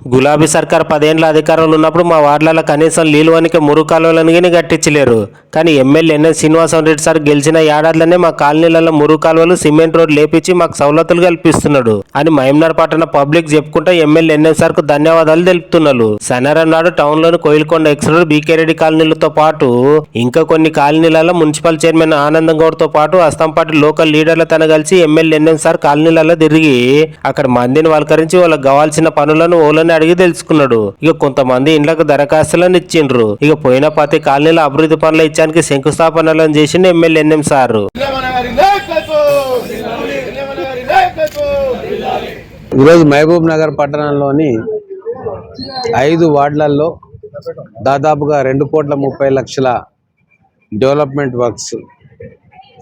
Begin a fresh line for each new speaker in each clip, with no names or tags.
గులాబీ సర్కార్ పదేండ్ల అధికారంలో ఉన్నప్పుడు మా వార్డులలో కనీసం నీళ్ళవనికి మురు కాలువలను కానీ కట్టించలేరు. కానీ MLA NN Srinivasam Reddy sir గెలిచిన ఏడాదిలోనే మా కాలనీలలో మురు కాలువలు సిమెంట్ రోడ్ లేపించి మాకు సౌలతులు కల్పిస్తున్నాడు అని మహమ్నార్ పట్టణ పబ్లిక్ చెప్పుకుంటా ఎమ్మెల్యే ఎన్ఎన్ సార్కు ధన్యవాదాలు తెలుపుతున్నారు. శనివారం నాడు టౌన్లోని Koilkonda X road BK Reddy కాలనీలతో పాటు ఇంకా కొన్ని కాలనీలలో మున్సిపల్ చైర్మన్ ఆనందం గౌడ్తో పాటు అస్తంపాటి లోకల్ లీడర్లతో కలిసి ఎమ్మెల్యే ఎన్ఎన్ సార్ కాలనీలలో తిరిగి అక్కడ మందిని వలకరించి వాళ్ళకి కావాల్సిన పనులను ఓలని అడిగి తెలుసుకున్నాడు. ఇక కొంతమంది ఇండ్లకు దరఖాస్తులను ఇచ్చిండ్రు. ఇక పోయిన పతి కాలనీలో అభివృద్ధి పనులు ఇచ్చానికి శంకుస్థాపనలను చేసిండు ఎమ్మెల్యే ఎన్ఎం సార్.
ఈరోజు మహబూబ్ నగర్ పట్టణంలోని ఐదు వార్డులలో దాదాపుగా రెండు కోట్ల ముప్పై లక్షల డెవలప్మెంట్ వర్క్స్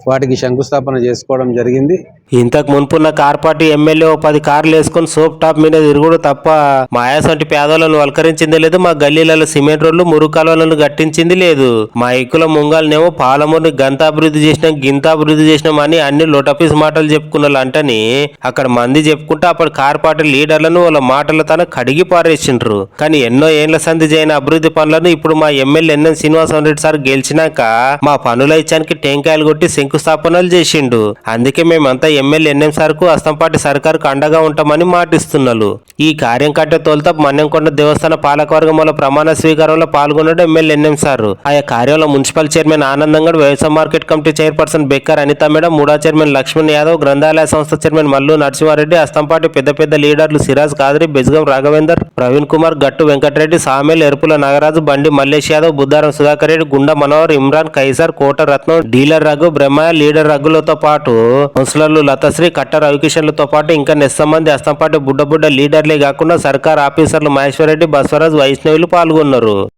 వాటికి శంకుస్థాపన చేసుకోవడం జరిగింది.
ఇంతకు మునుపున్న కార్ పార్టీ ఎమ్మెల్యే ఓ పది కార్లు వేసుకొని సోప్ టాప్ మీద తిరుగుడు తప్ప మాయాస్ వంటి పేదలను వలకరించింది లేదు మా గల్లీలలో సిమెంట్ రోడ్లు మురుకాలను గట్టించింది లేదు. మా ఎక్కుల ముంగాలనేమో పాలమూరుని గంత అభివృద్ధి చేసినాం గింత అభివృద్ధి చేసినాం అని అన్ని లోటపీస్ మాటలు చెప్పుకున్న అంటని అక్కడ మంది చెప్పుకుంటే అప్పుడు కార్ పార్టీ లీడర్లను వాళ్ళ మాటల తన కడిగి పారేసిండ్రు. కానీ ఎన్నో ఏండ్ల సంధి చేయని అభివృద్ధి పనులను ఇప్పుడు మా MLA NN Srinivasa Rao Reddy sir గెలిచినాక మా పనుల ఇచ్చానికి టెంకాయలు కొట్టి శంకుస్థాపనలు చేసిండు. అందుకే మేమంతా ఎమ్మెల్యే ఎన్ఎం సార్కు అస్తంపాటి సర్కారుకు అండగా ఉంటామని మాటిస్తున్నారు ఈ కార్యం కట్టే తొలుత మన్యంకొండ దేవస్థాన పాలకవర్గం వల్ల ప్రమాణ స్వీకారంలో పాల్గొన్నాడు ఎమ్మెల్యే ఎన్ఎం సార్. ఆయా కార్యంలో మున్సిపల్ చైర్మన్ ఆనందంగడ్ వ్యవసాయ market committee chairperson Bekkar Anitha madam మూడా చైర్మన్ లక్ష్మణ్ యాదవ్ గ్రంథాలయ సంస్థ చైర్మన్ మల్లు నరసింహారెడ్డి అస్తంపాటి పెద్ద పెద్ద లీడర్లు సిరాజ్ కాదరి బెజ్గం రాఘవేందర్ ప్రవీణ్ కుమార్ గట్టు వెంకటరెడ్డి సామేల్ ఎరుపుల నాగరాజు బండి మల్లేష్ యాదవ్ బుద్ధారం సుధాకర్ రెడ్డి గుండా మనోహర్ ఇమ్రాన్ కైసర్ కోట రత్నం డీలర్ రఘు బ్రహ్మ బ్రహ్మయ్య లీడర్ రఘులతో పాటు ముసలర్లు లతశ్రీ కట్ట రవికిషన్లతో పాటు ఇంకా నెస్సమంది అస్తంపాటి బుడ్డ బుడ్డ లీడర్లే కాకుండా సర్కార్ ఆఫీసర్లు మహేశ్వరరెడ్డి బసవరాజ్ వైష్ణవులు పాల్గొన్నారు.